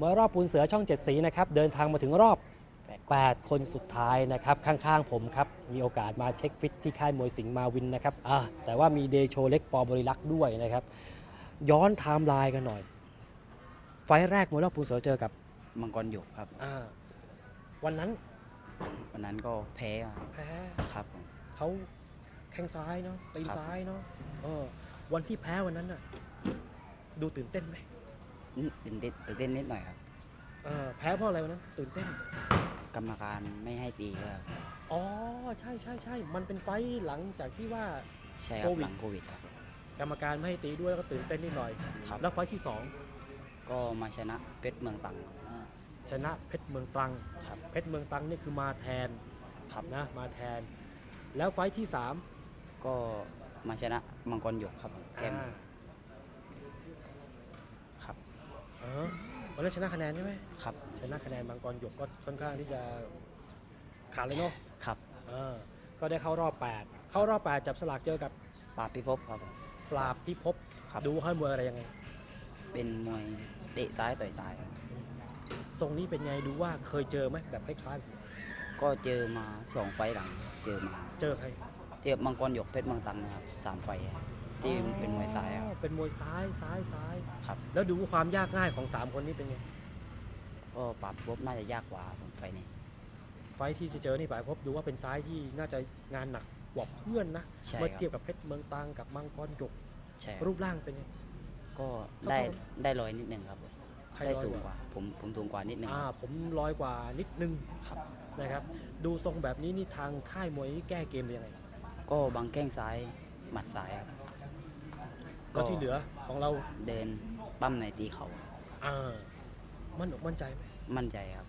มวยรอบปูนเสือช่องเจ็ดสีนะครับเดินทางมาถึงรอบแปด8คนสุดท้ายนะครับข้างๆผมครับมีโอกาสมาเช็คฟิตที่ค่ายมวยสิงห์มาวินนะครับอ่าแต่ว่ามีเดโชเล็กปอบริลักษ์ด้วยนะครับย้อนไทม์ไลน์กันหน่อย ไฟล์แรกมวยรอบปูนเสือเจอกับมังกรหยกครับ อ่าวันนั้นวันนั้นก็แพ้มาแพ้ครับผม เขาแข้งซ้ายเนาะตีนครับ ซ้ายเนาะเออวันที่แพ้วันนั้นน่ะดูตื่นเต้นไหมอืม ตื่นเต้นตื่นเต้นนิดหน่อยครับเออแพ้เพราะอะไรวันนั้นตื่นเต้น กรรมการไม่ให้ตีก็ครับอ๋อ ใช่ใช่ใช่ มันเป็นไฟล์หลังจากที่ว่า ใช่ครัโคบวิด หลังโควิดครับ กรรมการไม่ให้ตีด้วยแล้วก็ตื่นเต้นนิดหน่อย ครับ แล้วไฟล์ที่สองก็มาชนะเพชรเมืองตังชนะเพชรเมืองตรัง ครับเพชรเมืองตรังนี่คือมาแทนครับ นะ มาแทน แล้วไฟท์ที่สามก็มาชนะมังกรหยกครับ แก้มอ่า ครับ เออวันนั้นชนะคะแนนใช่ไหมครับชนะคะแนนบางกรหยกก็ค่อนข้างที่จะขาดเลยเนาะครับเออก็ได้เข้ารอบ 8 เข้ารอบ 8 จับสลากเจอกับปราบพิภพครับผม ปราบพิภพครับ ดูให้มวยอะไรยังไง เป็นมวยเตะซ้ายต่อยซ้ายครับทรงนี้เป็นไงดูว่าเคยเจอไหมแบบคล้ายก็เจอมาสองไฟล์หลัง เจอมา ๆเจอใครเจอมังกรหยกเพชรเมืองตังนะครับสามไฟล์ครับ ที่เป็นมวยซ้ายคอ๋รัอบเป็นมวยซ้ายซ้ายซ้ายครับ แล้วดูความยากง่ายของ3คนนี้เป็นไง ก็ปราบพิภพน่าจะยากกว่าผมไฟล์นี้ ไฟท์ที่จะเจอนี่ปราบพิภพดูว่าเป็นซ้ายที่น่าจะงานหนักกว่าเพื่อนนะใช่เมื่อครับเทียบกับเพชรเมืองตรังกับมังกรหยกใช่ครับรูปร่างเป็นไง ก็ได้ได้ลอยนิดนึงครับใครได้ร้อยสูงกกว่าว่า ผมผมสูงกว่านิดนึงอ่าผมลอยกว่านิดนึงครับ นะครับ ดูทรงแบบนี้นี่ทางค่ายมวยนี่แก้เกมเป็นยังไงก็บังแข้งซ้ายหมัดซ้ายครับ ก็ที่เหลือของเราเดินปั้มในตีเขาอ่ามั่นอกมั่นใจไหมมั่นใจครับ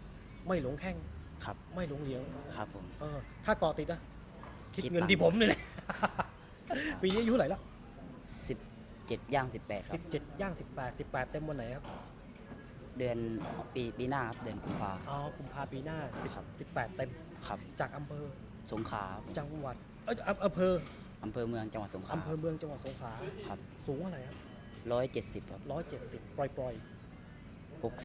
ไม่หลงแข้งครับไม่หลงเหลียงครับผมเออถ้าเกาะติดอะคิดคิดเงินตังค์ที่ผมนี่แหละปีนี้อายุเท่าไหร่แล้วสิบเจ็ดย่างสิบแปดครัสิบบเจ็ดย่างสิบแปดสิบแปดเต็มวันไหนครับ เดือนปีปีหน้าครับเดือนกุมภาอ๋อกุมภาปีหน้าสิบครับสิบแปดเต็มครับ จากอำเภอสงขลาครับจังหวัดเอออำอำเภอ อำเภอเมืองจังหวัดสงขลาอำเภอเมืองจังหวัดสงขลาครับสูงเท่าไหร่ครับร้อยเจ็ดสิบครับร้อยเจ็ดสิบปล่อยปล่อยหกส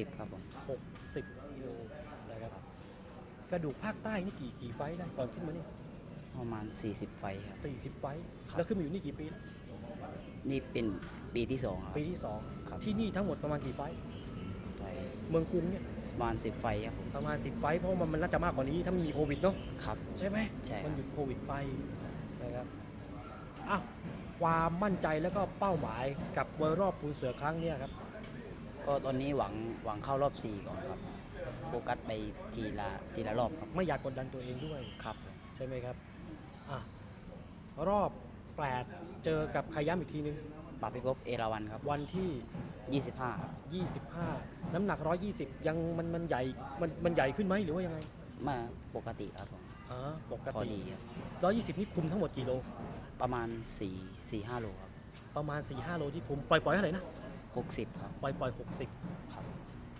ิบครับผมหกสิบกิโลนะครับกระดูกภาคใต้นี่กี่กี่ไฟท์ได้ก่อนขึ้นมานี่ ประมาณ 40 ไฟท์ครับสี่สิบไฟท์ครับ แล้วขึ้นมาอยู่นี่กี่ปีแล้วนี่เป็นปีที่สองครับ ปีที่สองครับ ที่นี่ทั้งหมดประมาณกี่ไฟท์ต่อยเมืองกรุงเนี่ยประมาณ 10 ไฟท์ครับผมประมาณ 10 ไฟท์เพราะว่ามันมันน่าจะมากกว่านี้ถ้าไม่มีโควิดเนาะครับ ใช่ไหมใช่มันหยุดโควิดไปนะครับอ้าวความมั่นใจแล้วก็เป้าหมายกับมวยรอบปูนเสือครั้งเนี้ยครับก็ตอนนี้หวังหวังเข้ารอบ 4 ก่อนครับ โฟกัสไปทีละทีละรอบครับ ไม่อยากกดดันตัวเองด้วย ครับ ใช่ไหมครับ อะรอบ 8 เจอกับใครย้ำอีกทีนึง ปราบพิภพเอราวันครับวันที่ 25ครับ25 น้ำหนัก 120 ยังมันมันใหญ่มันมันใหญ่ขึ้นไหมหรือว่ายังไงมาปกติครับผมอ๋อปกพอติ ดีครับ120 นี่คุมทั้งหมดกี่โล ประมาณ 4 4 5โลครับประมาณ 4-5 โลที่คุม ปล่อยปล่อยเท่าไหร่นะ 60ครับ ปล่อยปล่อย60ครับ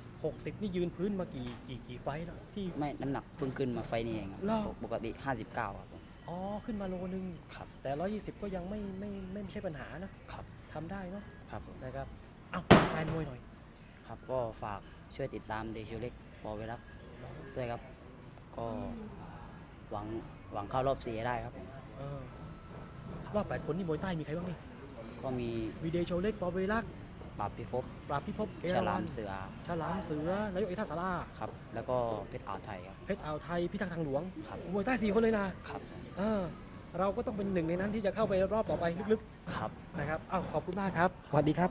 60 นี่ยืนพื้นมากี่กี่กี่ไฟท์แล้วที่ ไม่น้ำหนักเพิ่งขึ้นมาไฟล์นี้เองครับเหรอ ปกติ 59ครับผม อ๋อขึ้นมาโลนึง ครับแต่ 120 ก็ยังไม่ไม่ไม่ไม่ใช่ปัญหานะครับทำได้เนาะครับผมนะครับเอ้าแฟนมวยหน่อย ครับก็ฝากช่วยติดตามเดชิเล็กบอลเวลักด้วยครับ ก็หวังหวังเข้ารอบสี่ให้ได้ครับผมเออรอบ8คนนี่มวยใต้มีใครบ้างนี่ก็มี วีเดโชเล็กปอเวลัก ปราพิภพปราพิภพเอราลาวัมณเสือฉลามเสือนายกเอกท่าสาราครับ แล้วก็เพชรอ่าวไทยครับ เพชรอ่าวไทยพิทักษ์ทางหลวงครับ มวยใต้สี่คนเลยนะครับ เออเราก็ต้องเป็นหนึ่งในนั้นที่จะเข้าไปรอบต่อไปลึกๆครับนะครับอ้าวขอบคุณมากครับสวัสดีครับ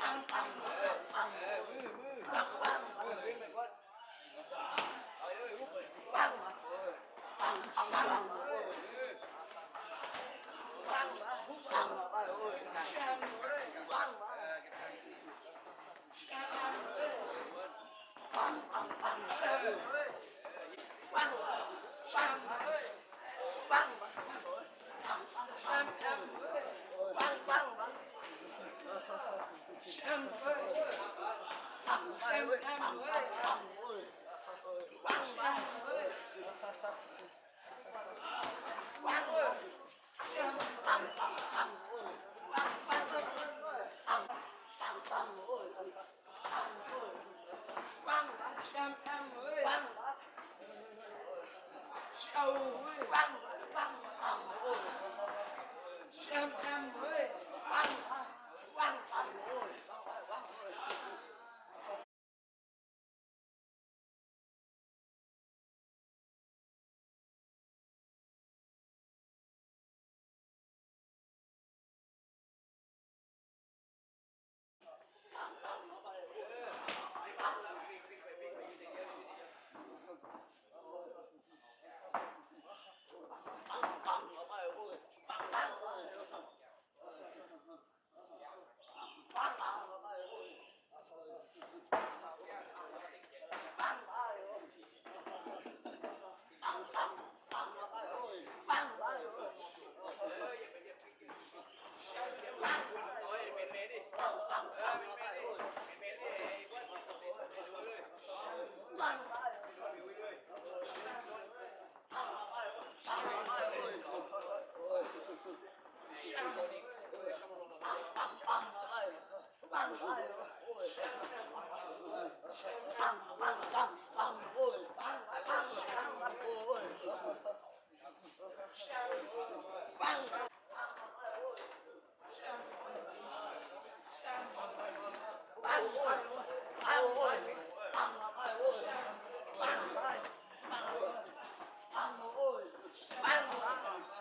ปังปังปังมือมือปังปังมือขึ้นไปก่อนเอาเลยลูกปังปังปังปังปังปังปังปังปังปังปังปังปังปังปัง ơi băng ơi băng ơi băng băng ơi băng ơi băng băng băng ơi băng băng ơi băng băng băng ơi băng ơi băng băng băng ơi băng sâu ơi băng băng băng ơi xem em ơi băng băng băng ơi โอ้ยเป็นเมดิเออเป็นเมดิเป็นเมดิไอ้เบิ้ลเลยบังบังบังบัง বাংলা বাংলা বাংলা